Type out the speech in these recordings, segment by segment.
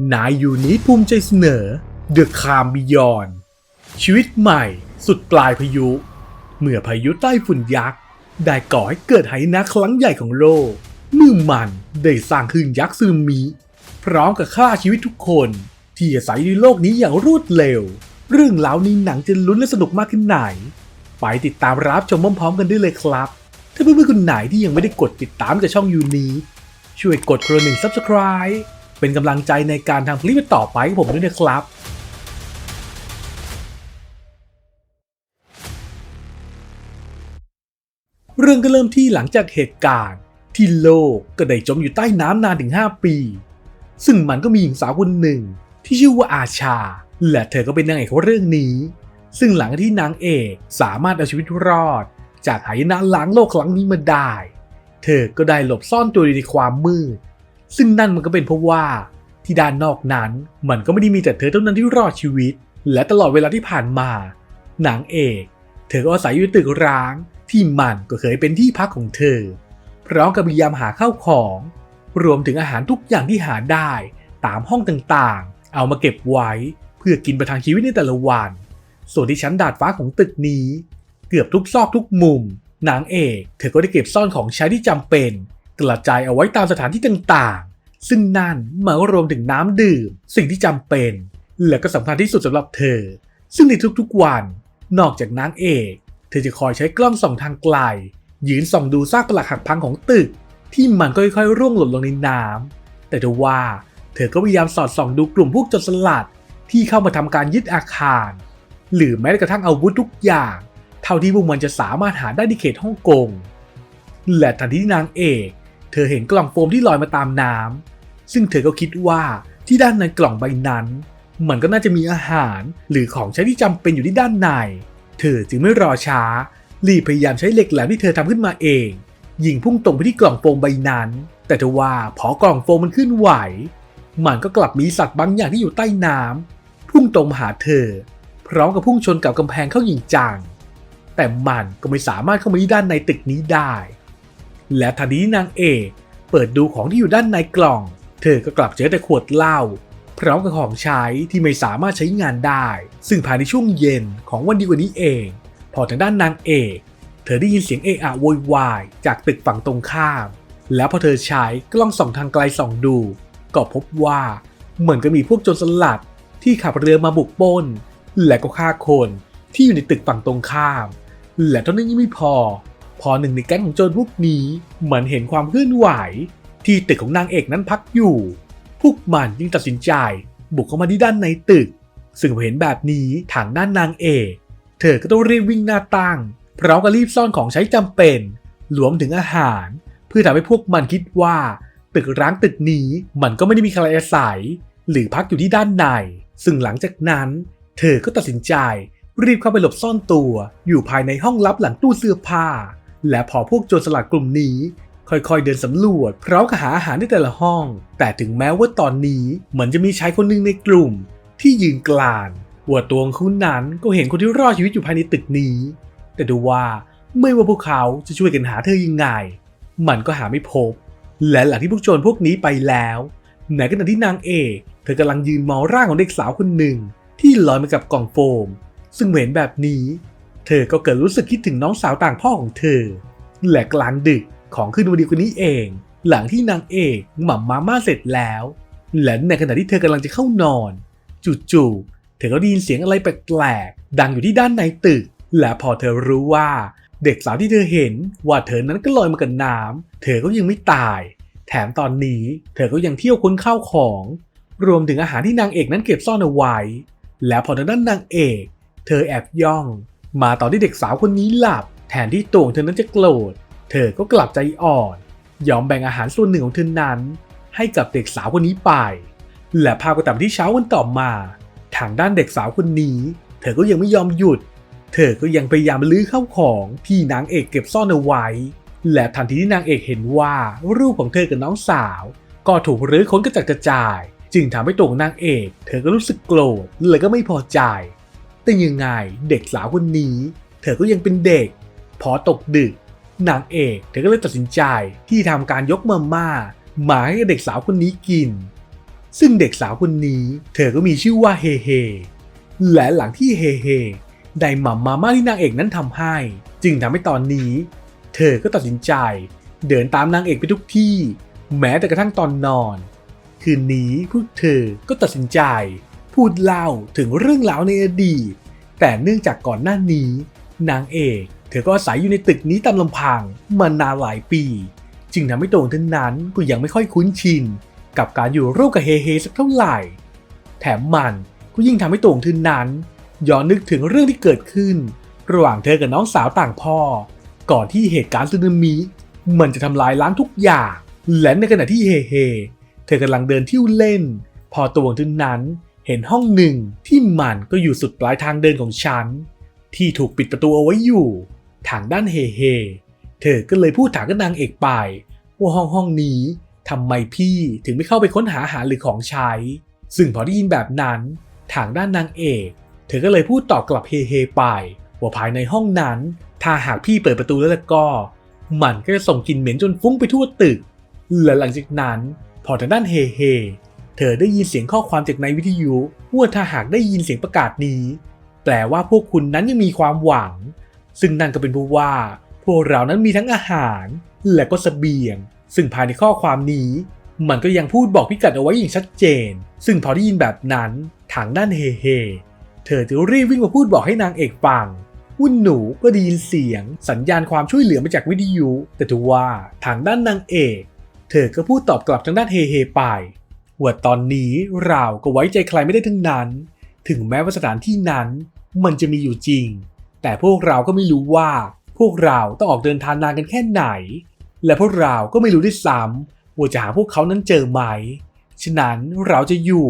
นายอยู่นี้ภูมิใจเสนอ The Calm Beyond ชีวิตใหม่สุดปลายพายุ เมื่อพายุใต้ฝุ่นยักษ์ ได้ก่อให้เกิดไหหนาครั้งใหญ่ของโลก เมื่อมันได้สร้างคลื่นยักษ์ซึมิ พร้อมกับฆ่าชีวิตทุกคน ที่อาศัยในโลกนี้อย่างรวดเร็ว เรื่องราวในหนังจะลุ้นและสนุกมากขึ้นไหน ไปติดตามรับชมพร้อมๆกันได้เลยครับ ถ้าเพื่อนๆคนไหนที่ยังไม่ได้กดติดตามกับช่องยูนี้ช่วยกดคนละหนึ่ง Subscribe เป็นกำลังใจในการทำคลิปต่อไปของผมด้วยนะครับเรื่องก็เริ่มที่หลังจากเหตุการณ์ ที่โลกก็ได้จมอยู่ใต้น้ำนานถึง 5 ปี ซึ่งมันก็มีหญิงสาวคนหนึ่ง ที่ชื่อว่าอาชา และเธอก็เป็นนางเอกของเรื่องนี้ ซึ่งหลังที่นางเอกสามารถเอาชีวิตรอด จากหายนะล้างโลกครั้งนี้มาได้ เธอก็ได้หลบซ่อนตัวอยู่ในความมืด ซึ่งนั่นมันก็เป็นเพราะว่าที่ด้านนอกนั้น มันก็ไม่ได้มีแต่เธอเท่านั้นที่รอดชีวิต และตลอดเวลาที่ผ่านมา นางเอก เธอก็อาศัยอยู่ในตึกร้างที่มันก็เคยเป็นที่พักของเธอ พร้อมกับพยายามหาข้าวของ รวมถึงอาหารทุกอย่างที่หาได้ตามห้องต่างๆ เอามาเก็บไว้ เพื่อกินประทังชีวิตในแต่ละวัน ส่วนที่ชั้นดาดฟ้าของตึกนี้ เกือบทุกซอกทุกมุมนางเอก เธอก็ได้เก็บซ่อนของใช้ที่จำเป็น กระจายเอาไว้ตามสถานที่ต่างๆ ซึ่งนั่นหมายว่ารวมถึงน้ำดื่ม สิ่งที่จำเป็น และก็สำคัญที่สุดสำหรับเธอ ซึ่งในทุกๆวัน นอกจากนางเอก เธอจะคอยใช้กล้องส่องทางไกล ยืนส่องดูซากปลักหักพังของตึก ที่มันก็ค่อยๆร่วงหล่นลงในน้ำแต่เธอว่า เธอก็พยายามสอดส่องดูกลุ่มพวกโจรสลัดที่เข้ามาทำการยึดอาคาร หรือแม้กระทั่งอาวุธทุกอย่าง เท่าที่พวกมันจะสามารถหาได้ในเขตฮ่องกงและทันทีที่นางเอก เธอเห็นกล่องโฟมที่ลอยมาตามน้ำซึ่งเธอก็คิดว่าที่ด้านในกล่องใบนั้น มันก็น่าจะมีอาหารหรือของใช้ที่จำเป็นอยู่ที่ด้านใน เธอจึงไม่รอช้า รีบพยายามใช้เหล็กแหลมที่เธอทำขึ้นมาเองยิงพุ่งตรงไปที่กล่องโฟมใบนั้น แต่ทว่าพอกล่องโฟมมันขึ้นไหว มันก็กลับมีสัตว์บางอย่างที่อยู่ใต้น้ำพุ่งตรงมาหาเธอ พร้อมกับพุ่งชนกับกำแพงเข้าอย่างจังแต่มันก็ไม่สามารถเข้ามาที่ด้านในตึกนี้ได้ และทันทีนางเอกเปิดดูของที่อยู่ด้านในกล่อง เธอก็กลับเจอแต่ขวดเหล้าพร้อมกับของใช้ที่ไม่สามารถใช้งานได้ ซึ่งภายในช่วงเย็นของวันดีกว่านี้เอง พอทางด้านนางเอกเธอได้ยินเสียงเอะอะโวยวายจากตึกฝั่งตรงข้าม แล้วพอเธอใช้กล้องส่องทางไกลส่องดู ก็พบว่าเหมือนกับมีพวกโจรสลัดที่ขับเรือมาบุกปล้น และก็ฆ่าคนที่อยู่ในตึกฝั่งตรงข้าม และเท่านั้นยังไม่พอ พอหนึ่งในแก๊งของโจรพวกนี้เหมือนเห็นความเคลื่อนไหว ที่ตึกของนางเอกนั้นพักอยู่ พวกมันจึงตัดสินใจ บุกเข้ามาที่ด้านในตึก ซึ่งพอเห็นแบบนี้ทางด้านนางเอก เธอก็ต้องรีบวิ่งหน้าตั้งพร้อมกับรีบซ่อนของใช้จำเป็นรวมถึงอาหาร เพื่อทำให้พวกมันคิดว่า ตึกร้างตึกนี้มันก็ไม่ได้มีใครอาศัย หรือพักอยู่ที่ด้านใน ซึ่งหลังจากนั้น เธอก็ตัดสินใจรีบเข้าไปหลบซ่อนตัว อยู่ภายในห้องลับหลังตู้เสื้อผ้า และพอพวกโจรสลัดกลุ่มนี้ ค่อยๆเดินสำรวจพร้อมกับหาอาหารในแต่ละห้อง แต่ถึงแม้ว่าตอนนี้เหมือนจะมีชายคนหนึ่งในกลุ่ม ที่ยืนกลานว่าตัวของเขานั้นก็เห็นคนที่รอดชีวิตอยู่ภายในตึกนี้ แต่ดูว่าไม่ว่าพวกเขาจะช่วยกันหาเธอยังไง มันก็หาไม่พบ และหลังที่พวกโจรพวกนี้ไปแล้วในขณะที่นางเอกเธอกำลังยืนมองร่างของเด็กสาวคนหนึ่ง ที่ลอยมากับกล่องโฟม ซึ่งเห็นแบบนี้ เธอก็เกิดรู้สึกคิดถึงน้องสาวต่างพ่อของเธอ และกลางดึกของคืนวันดีคนนี้เอง หลังที่นางเอกหม่ำมาม่าเสร็จแล้ว และในขณะที่เธอกำลังจะเข้านอน จู่ๆเธอก็ได้ยินเสียงอะไรแปลกๆดังอยู่ที่ด้านในตึก และพอเธอรู้ว่าเด็กสาวที่เธอเห็นว่าเธอนั้นก็ลอยมากับน้ำเธอก็ยังไม่ตาย แถมตอนนี้เธอก็ยังเที่ยวค้นข้าวของ รวมถึงอาหารที่นางเอกนั้นเก็บซ่อนเอาไว้ และพอทางด้านนางเอก เธอแอบย่อง มาตอนที่เด็กสาวคนนี้หลับ แทนที่ตัวของเธอนั้นจะโกรธ เธอก็กลับใจอ่อน ยอมแบ่งอาหารส่วนหนึ่งของเธอนั้น ให้กับเด็กสาวคนนี้ไป และพาไปตามที่เช้าวันต่อมา ทางด้านเด็กสาวคนนี้ เธอก็ยังไม่ยอมหยุด เธอก็ยังพยายามลื้อเข้าของที่นางเอกเก็บซ่อนเอาไว้ และทันทีที่นางเอกเห็นว่ารูปของเธอกับน้องสาว ก็ถูกรื้อค้นกระจัดกระจาย จึงทำให้ตัวของนางเอก เธอก็รู้สึกโกรธเลยก็ไม่พอใจ แต่ยังไงเด็กสาวคนนี้ เธอก็ยังเป็นเด็ก พอตกดึก นางเอกเธอก็เลยตัดสินใจที่ทำการยกมาม่ามาให้เด็กสาวคนนี้กิน ซึ่งเด็กสาวคนนี้ เธอก็มีชื่อว่าเฮเฮและหลังที่เฮเฮได้หม่ำมาม่าที่นางเอกนั้นทำให้ จึงทำให้ตอนนี้ เธอก็ตัดสินใจ เดินตามนางเอกไปทุกที่ แม้แต่กระทั่งตอนนอน คืนนี้พวกเธอก็ตัดสินใจ พูดเล่าถึงเรื่องราวในอดีต แต่เนื่องจากก่อนหน้านี้ นางเอกเธอก็อาศัยอยู่ในตึกนี้ตามลำพังมานานหลายปี จึงทำให้โด่งทั้งนั้นก็ยังไม่ค่อยคุ้นชิน กับการอยู่ร่วมกับเฮเฮสักเท่าไหร่ แถมมันก็ยิ่งทำให้โด่งทึนนั้นย้อนนึกถึงเรื่องที่เกิดขึ้น ระหว่างเธอกับน้องสาวต่างพ่อ ก่อนที่เหตุการณ์สึนามิมันจะทำลายล้างทุกอย่าง และในขณะที่เฮเฮ เธอกำลังเดินเที่ยวเล่น พอตัวทึนนั้น เห็นห้องหนึ่งที่มันก็อยู่สุดปลายทางเดินของฉัน ที่ถูกปิดประตูเอาไว้อยู่ ทางด้านเฮเฮ เธอก็เลยพูดถามกับนางเอกไป ว่าห้องห้องนี้ทำไมพี่ถึงไม่เข้าไปค้นหาอาหารหรือของใช้ ซึ่งพอได้ยินแบบนั้น ทางด้านนางเอก เธอก็เลยพูดตอบกลับเฮเฮไป ว่าภายในห้องนั้น ถ้าหากพี่เปิดประตูแล้วก็ มันก็จะส่งกลิ่นเหม็นจนฟุ้งไปทั่วตึก และหลังจากนั้น พอทางด้านเฮเฮ เธอได้ยินเสียงข้อความจากในวิทยุว่าถ้าหากได้ยินเสียงประกาศนี้ แปลว่าพวกคุณนั้นยังมีความหวัง ซึ่งนั่นก็เป็นเพราะว่า พวกเรานั้นมีทั้งอาหาร และก็เสบียง ซึ่งภายในข้อความนี้ มันก็ยังพูดบอกพิกัดเอาไว้อย่างชัดเจน ซึ่งพอได้ยินแบบนั้นทางด้านเฮเฮเธอจะรีบวิ่งมาพูดบอกให้นางเอกฟังวุ่นหนูก็ได้ยินเสียง สัญญาณความช่วยเหลือมาจากวิทยุ แต่ทว่าทางด้านนางเอก เธอก็พูดตอบกลับทางด้านเฮเฮไป ว่าตอนนี้เราก็ไว้ใจใครไม่ได้ทั้งนั้น ถึงแม้ว่าสถานที่นั้น มันจะมีอยู่จริง แต่พวกเราก็ไม่รู้ว่า พวกเราต้องออกเดินทางนานกันแค่ไหน และพวกเราก็ไม่รู้ด้วยซ้ำว่าจะหาพวกเขานั้นเจอไหม ฉะนั้นเราจะอยู่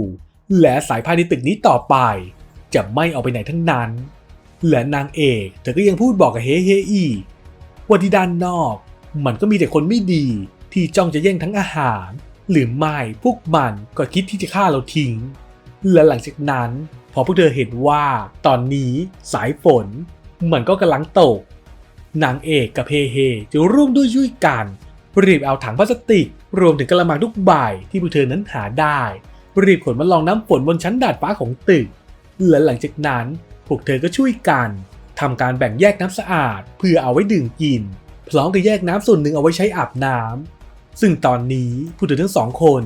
และสายภายในตึกนี้ต่อไป จะไม่ออกไปไหนทั้งนั้น และนางเอกเธอก็ยังพูดบอกกับเฮเฮอีกว่าที่ด้านนอก มันก็มีแต่คนไม่ดีที่จ้องจะแย่งทั้งอาหาร หรือไม่พวกมันก็คิดที่จะฆ่าเราทิ้ง และหลังจากนั้น พอพวกเธอเห็นว่าตอนนี้สายฝนมันก็กำลังตก นางเอกกับเฮเฮจะร่วมด้วยช่วยกันรีบเอาถังพลาสติก รวมถึงกระมังทุกใบที่พวกเธอนั้นหาได้ รีบขนมาลองน้ำฝนบนชั้นดาดฟ้าของตึก และหลังจากนั้น พวกเธอก็ช่วยกันทำการแบ่งแยกน้ำสะอาด เพื่อเอาไว้ดื่มกิน พร้อมกับแยกน้ำส่วนหนึ่งเอาไว้ใช้อาบน้ำ ซึ่งตอนนี้ผู้เธอทั้งสองคน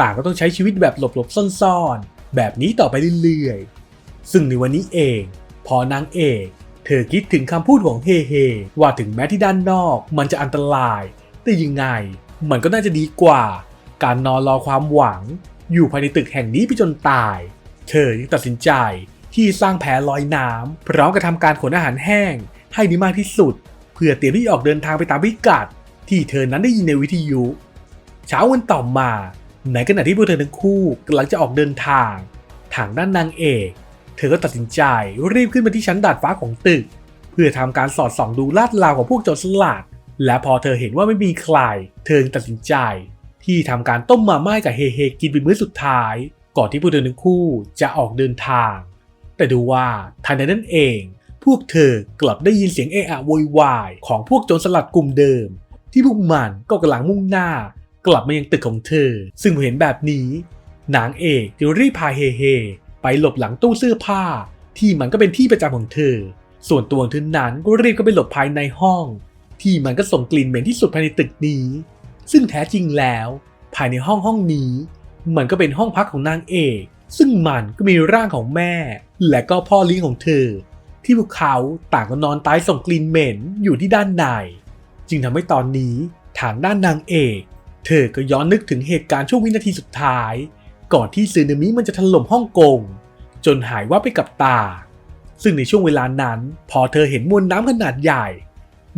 ต่างก็ต้องใช้ชีวิตแบบหลบๆซ่อนๆ แบบนี้ต่อไปเรื่อยๆ ซึ่งในวันนี้เอง พอนางเอก เธอคิดถึงคำพูดของเฮเฮว่าถึงแม้ที่ด้านนอกมันจะอันตราย แต่ยังไงมันก็น่าจะดีกว่า การนอนรอความหวัง อยู่ภายในตึกแห่งนี้ไปจนตาย เธอจึงตัดสินใจที่สร้างแพลลอยน้ำพร้อมกับทำการขนอาหารแห้ง ให้ด้มากที่สุด เพื่อเตรียมที่ออกเดินทางไปตามพิกัด ที่เธอนั้นได้ยินในวิทยุ เช้าวันต่อมา ในขณะที่พวกเธอทั้งคู่กำลังจะออกเดินทาง ทางด้านนางเอก เธอก็ตัดสินใจรีบขึ้นมาที่ชั้นดาดฟ้าของตึก เพื่อทำการสอดส่องดูลาดราวของพวกโจรสลัดและพอเธอเห็นว่าไม่มีใคร เธอตัดสินใจ ที่ทำการต้มมาม่ากับเฮเฮกินเป็นมื้อสุดท้าย ก่อนที่พวกเธอทั้งคู่จะออกเดินทาง แต่ดูว่าทันใดนั้นเอง พวกเธอกลับได้ยินเสียงเอะอะโวยวายของพวกโจรสลัดกลุ่มเดิม ที่พวกมันก็กำลังมุ่งหน้ากลับมายังตึกของเธอ ซึ่งพอเห็นแบบนี้นางเอกจึงรีบพาเฮเฮไปหลบหลังตู้เสื้อผ้า ที่มันก็เป็นที่ประจำของเธอ ส่วนตัวของเธอนั้นก็รีบเข้าไปหลบภายในห้อง ที่มันก็ส่งกลิ่นเหม็นที่สุดภายในตึกนี้ ซึ่งแท้จริงแล้ว ภายในห้องห้องนี้ มันก็เป็นห้องพักของนางเอก ซึ่งมันก็มีร่างของแม่ และก็พ่อเลี้ยงของเธอ ที่พวกเขาต่างก็นอนตายส่งกลิ่นเหม็นอยู่ที่ด้านใน จึงทำให้ตอนนี้ทางด้านนางเอก เธอก็ย้อนนึกถึงเหตุการณ์ช่วงวินาทีสุดท้าย ก่อนที่สึนามิมันจะถล่มฮ่องกง จนหายว่าบไปกับตา ซึ่งในช่วงเวลานั้น พอเธอเห็นมวลน้ำขนาดใหญ่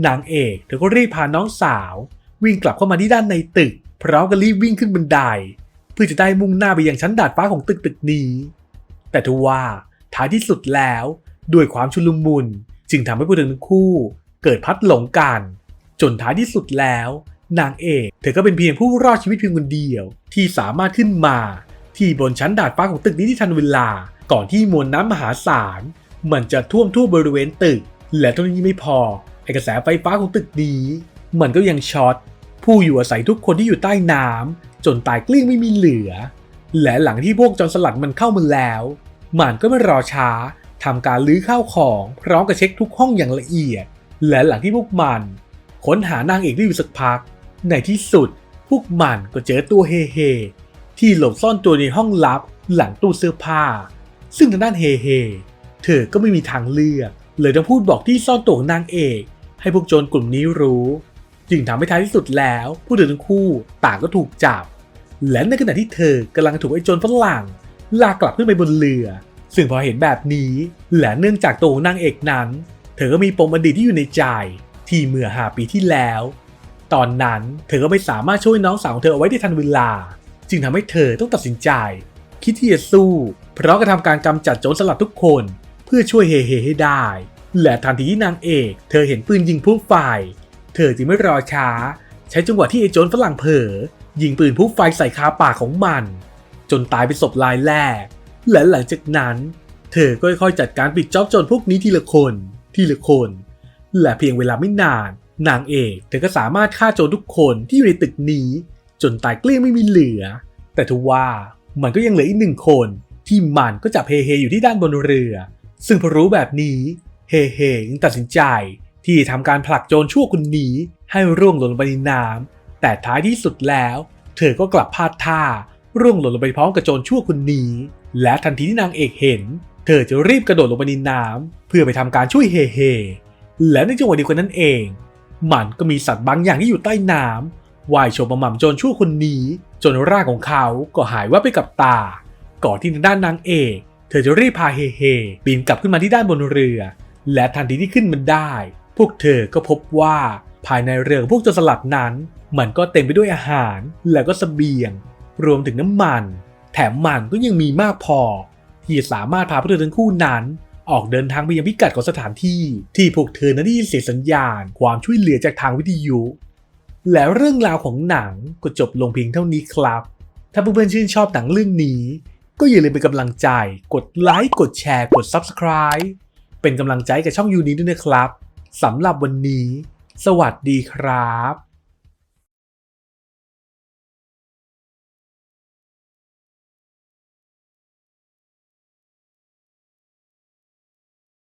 นางเอกเธอก็รีบพาน้องสาว วิ่งกลับเข้ามาที่ด้านในตึกพร้อมกับรีบวิ่งขึ้นบันได เพื่อจะได้มุ่งหน้าไปยังชั้นดาดฟ้าของตึกตึกนี้ แต่ทว่าท้ายที่สุดแล้วด้วยความชุลมุนจึงทำให้พวกเธอทั้งคู่เกิดพัดหลงกัน จนท้ายที่สุดแล้ว นางเอกเธอก็เป็นเพียงผู้รอดชีวิตเพียงคนเดียว ที่สามารถขึ้นมา ที่บนชั้นดาดฟ้าของตึกนี้ที่ทันเวลา ก่อนที่มวลน้ำมหาศาล มันจะท่วมทั่วบริเวณตึก และเท่านี้ไม่พอไอกระแสไฟฟ้าของตึกนี้ มันก็ยังช็อตผู้อยู่อาศัยทุกคนที่อยู่ใต้น้ำจนตายกลี้งไม่มีเหลือ และหลังที่พวกโจรสลัดมันเข้ามาแล้ว มันก็ไม่รอช้าทำการลื้อข้าวของพร้อมกับเช็คทุกห้องอย่างละเอียด และหลังที่พวกมัน ค้นหานางเอกได้อยู่สักพัก ในที่สุด พวกมันก็เจอตัวเฮเฮที่หลบซ่อนตัวในห้องลับหลังตู้เสื้อผ้า ซึ่งทางด้านเฮเฮเธอก็ไม่มีทางเลือก เลยต้องพูดบอกที่ซ่อนตัวของนางเอก ให้พวกโจรกลุ่มนี้รู้ จึงทำให้ท้ายที่สุดแล้วผู้เดินทั้งคู่ต่างก็ถูกจับ และในขณะที่เธอกำลังถูกไอ้โจรฝรั่งลากกลับขึ้นไปบนเรือ ซึ่งพอเห็นแบบนี้ และเนื่องจากตัวของนางเอกนั้น เธอก็มีปมอดีตที่อยู่ในใจ ที่เมื่อหาปีที่แล้ว ตอนนั้นเธอก็ไม่สามารถช่วยน้องสาวของเธอเอาไว้ได้ทันเวลา จึงทำให้เธอต้องตัดสินใจ คิดที่จะสู้ เพราะกระทำการกำจัดโจรสลัดทุกคน เพื่อช่วยเฮเฮให้ได้ และทันทีที่นางเอก เธอเห็นปืนยิงพลุไฟ เธอจึงไม่รอช้า ใช้จังหวะที่ไอ้โจรฝรั่งเผลอยิงปืนพลุไฟใส่คาปากของมัน จนตายเป็นศพรายแรก และหลังจากนั้น เธอก็ค่อยๆจัดการปิดจ็อบโจรพวกนี้ทีละคน ทีละคน และเพียงเวลาไม่นาน นางเอกเธอก็สามารถฆ่าโจรทุกคนที่อยู่ในตึกนี้ จนตายเกลี้ยงไม่มีเหลือ แต่ทว่ามันก็ยังเหลืออีกหนึ่งคนที่มันก็จับเฮเฮอยู่ที่ด้านบนเรือ ซึ่งพอรู้แบบนี้เฮเฮยังตัดสินใจที่จะทำการผลักโจรชั่วคนนี้ให้ร่วงหล่นลงไปในน้ำแต่ท้ายที่สุดแล้ว เธอก็กลับพลาดท่าร่วงหล่นลงไปพร้อมกับโจรชั่วคนนี้ และทันทีที่นางเอกเห็น เธอจะรีบกระโดดลงไปในน้ำเพื่อไปทำการช่วยเฮเฮ และในจังหวะเดียวกันนั้นเอง มันก็มีสัตว์บางอย่างที่อยู่ใต้น้ำว่ายโฉบมาหม่ำโจรชั่วคนนี้ จนร่างของเขาก็หายว่าบไปกับตา ก่อนที่ทางด้านนางเอกเธอจะรีบพาเฮเฮปีนกลับขึ้นมาที่ด้านบนเรือ และทันทีที่ขึ้นมันได้ พวกเธอก็พบว่าภายในเรือพวกโจรสลัดนั้น มันก็เต็มไปด้วยอาหารและก็เสบียง รวมถึงน้ำมัน แถมมันก็ยังมีมากพอ ที่สามารถพาพวกเธอทั้งคู่นั้น ออกเดินทางไปยังพิกัดของสถานที่ ที่พวกเธอนั้นได้ยินเสียงสัญญาณ ความช่วยเหลือจากทางวิทยุ แล้วเรื่องราวของหนังก็จบลงเพียงเท่านี้ครับ ถ้าเพื่อนๆชื่นชอบหนังเรื่องนี้ ก็อย่าลืมเป็นกำลังใจ กดไลค์กดแชร์ กด Subscribe เป็นกำลังใจกับช่องยูนี้ด้วยนะครับสำหรับวันนี้ สวัสดีครับ